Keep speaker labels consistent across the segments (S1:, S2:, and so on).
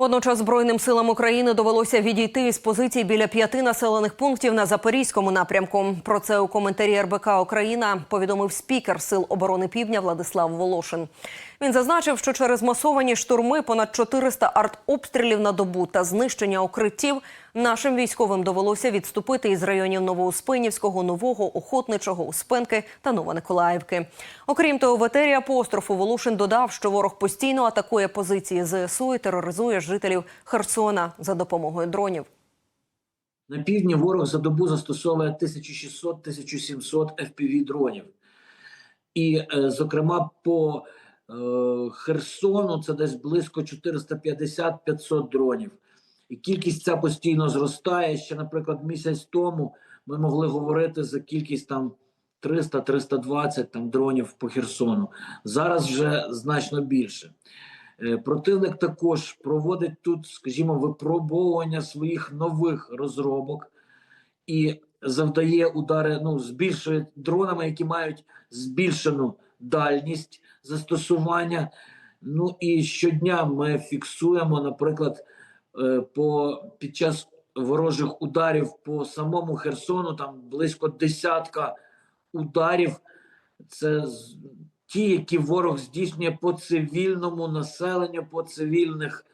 S1: Водночас Збройним силам України довелося відійти із позицій біля п'яти населених пунктів на запорізькому напрямку. Про це у коментарі РБК Україна повідомив спікер Сил оборони Півдня Владислав Волошин. Він зазначив, що через масовані штурми понад 400 артобстрілів на добу та знищення укриттів нашим військовим довелося відступити із районів Новоуспенівського, Нового, Охотничого, Успенки та Новомиколаївки. Окрім того, в апострофу Волошин додав, що ворог постійно атакує позиції ЗСУ і тероризує жителів Херсона за допомогою дронів.
S2: На півдні ворог за добу застосовує 1600-1700 FPV дронів. І, е, зокрема, по Херсону це десь близько 450-500 дронів. І кількість ця постійно зростає. Ще, наприклад, місяць тому ми могли говорити за кількість там 300-320 там дронів по Херсону. Зараз вже значно більше. Е, Противник також проводить тут, скажімо, випробовування своїх нових розробок і завдає удари, ну, збільшує дронами, які мають збільшену дальність застосування. Ну і щодня ми фіксуємо, наприклад, е, по під час ворожих ударів по самому Херсону, там близько десятка ударів. Це ті, які ворог здійснює по цивільному населенню, по цивільних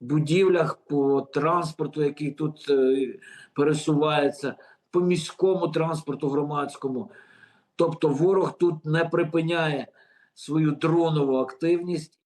S2: будівлях, по транспорту, який тут е, пересувається, по міському транспорту громадському. Тобто ворог тут не припиняє свою дронову активність